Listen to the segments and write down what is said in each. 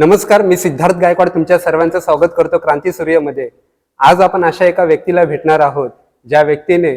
नमस्कार मी सिद्धार्थ गायकवाड तुमच्या सर्वांचं स्वागत करतो क्रांती सूर्यमध्ये. आज आपण अशा एका व्यक्तीला भेटणार आहोत ज्या व्यक्तीने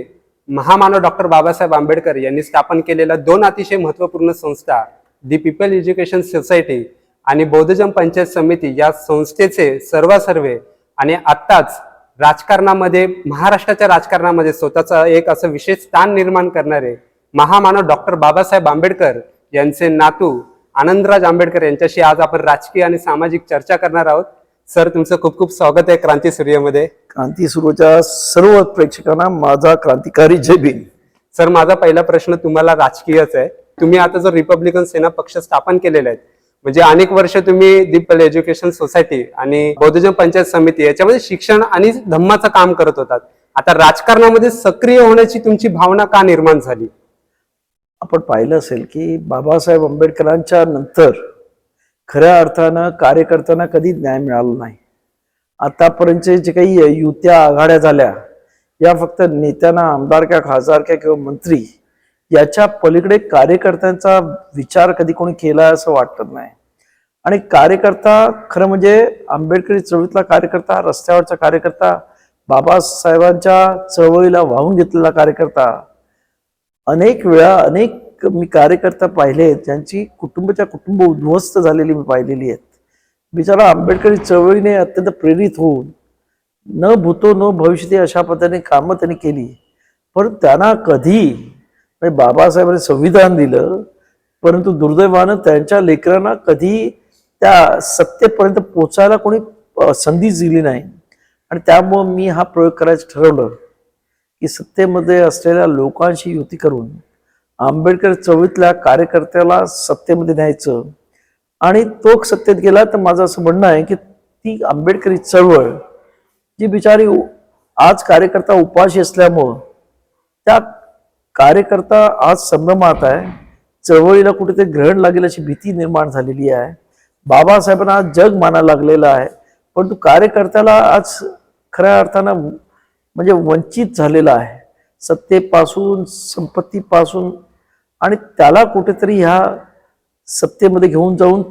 महामानव डॉक्टर बाबासाहेब आंबेडकर यांनी स्थापन केलेल्या दोन अतिशय महत्त्वपूर्ण संस्था दी पीपल एज्युकेशन सोसायटी आणि बौद्धजन पंचायत समिती या संस्थेचे सर्वसर्वे आणि आत्ताच राजकारणामध्ये महाराष्ट्राच्या राजकारणामध्ये स्वतःचा एक असं विशेष स्थान निर्माण करणारे महामानव डॉक्टर बाबासाहेब आंबेडकर यांचे नातू आनंदराज आंबेडकर यांच्याशी आज आपण राजकीय आणि सामाजिक चर्चा करणार आहोत. सर तुमचं खूप खूप स्वागत आहे क्रांती सूर्यमध्ये क्रांती सुरूच्या सर्व प्रेक्षकांना माझा क्रांतिकारी जय भीम. सर माझा पहिला प्रश्न तुम्हाला राजकीयच आहे. तुम्ही आता जो रिपब्लिकन सेना पक्ष स्थापन केलेला आहे म्हणजे अनेक वर्ष तुम्ही दीपल एज्युकेशन सोसायटी आणि बौद्धजन पंचायत समिती याच्यामध्ये शिक्षण आणि धम्माचं काम करत होतात. आता राजकारणामध्ये सक्रिय होण्याची तुमची भावना का निर्माण झाली? आपण पाहिलं असेल की बाबासाहेब आंबेडकरांच्या नंतर खऱ्या अर्थानं कार्यकर्त्यांना कधी न्याय मिळाला नाही. आतापर्यंतचे जे काही युत्या आघाड्या झाल्या या फक्त नेत्यांना आमदार किंवा खासदार किंवा किंवा मंत्री याच्या पलीकडे कार्यकर्त्यांचा विचार कधी कोणी केला असं वाटत नाही. आणि कार्यकर्ता खरं म्हणजे आंबेडकरी चळवळीतला कार्यकर्ता रस्त्यावरचा कार्यकर्ता बाबासाहेबांच्या चळवळीला वाहून घेतलेला कार्यकर्ता अनेक वेळा अनेक मी कार्यकर्ता पाहिले आहेत ज्यांची कुटुंबाच्या कुटुंब उद्ध्वस्त झालेली मी पाहिलेली आहेत. बिचारा आंबेडकरी चळवळीने अत्यंत प्रेरित होऊन न भूतो न भविष्यते अशा पद्धतीने कामं त्यांनी केली. पण त्यांना कधी म्हणजे बाबासाहेबांनी संविधान दिलं परंतु दुर्दैवानं त्यांच्या लेकरांना कधी त्या सत्तेपर्यंत पोचायला कोणी संधीच दिली नाही. आणि त्यामुळं मी हा प्रयोग करायचं ठरवलं. की सत्तेमध्ये असलेल्या लोकांशी युती करून आंबेडकर चळवळीतल्या कार्यकर्त्याला सत्तेमध्ये न्यायचं. आणि तो सत्तेत गेला तर माझं असं म्हणणं आहे की ती आंबेडकरी चळवळ जी बिचारी आज कार्यकर्ता उपाशी असल्यामुळं त्या कार्यकर्ता आज संभ्रमात आहे. चळवळीला कुठेतरी ग्रहण लागेल अशी भीती निर्माण झालेली आहे. बाबासाहेबांना आज जग मानायला लागलेलं आहे. परंतु कार्यकर्त्याला आज खऱ्या अर्थानं म्हणजे वंचित झालेला आहे. सत्तेपासून संपत्तीपासून आणि त्याला कुठेतरी ह्या सत्तेमध्ये घेऊन जाऊन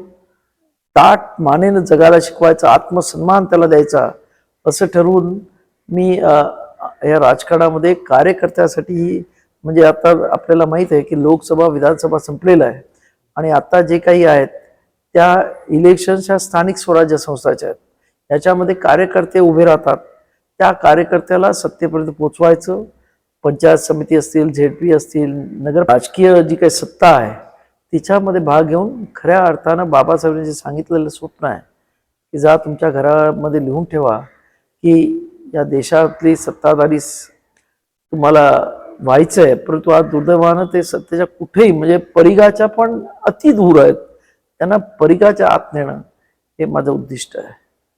ताट मानेनं जगायला शिकवायचा आत्मसन्मान त्याला द्यायचा असं ठरवून मी या राजकारणामध्ये कार्यकर्त्यासाठी म्हणजे आता आपल्याला माहीत आहे की लोकसभा विधानसभा संपलेला आहे आणि आता जे काही आहेत त्या इलेक्शन्स ह्या स्थानिक स्वराज्य संस्थाच्या आहेत. याच्यामध्ये कार्यकर्ते उभे राहतात. त्या कार्यकर्त्याला सत्तेपर्यंत पोचवायचं. पंचायत समिती असतील झेडपी असतील नगर राजकीय जी काही सत्ता आहे तिच्यामध्ये भाग घेऊन खऱ्या अर्थानं बाबासाहेबांनी जे सांगितलेलं स्वप्न आहे की जा तुमच्या घरामध्ये लिहून ठेवा की या देशातली सत्ताधारी तुम्हाला व्हायचं आहे परंतु आज दुर्दैवानं ते सत्तेच्या कुठेही म्हणजे परिघाच्या पण अति दूर आहेत. त्यांना परिघाच्या आत नेणं हे माझं उद्दिष्ट आहे.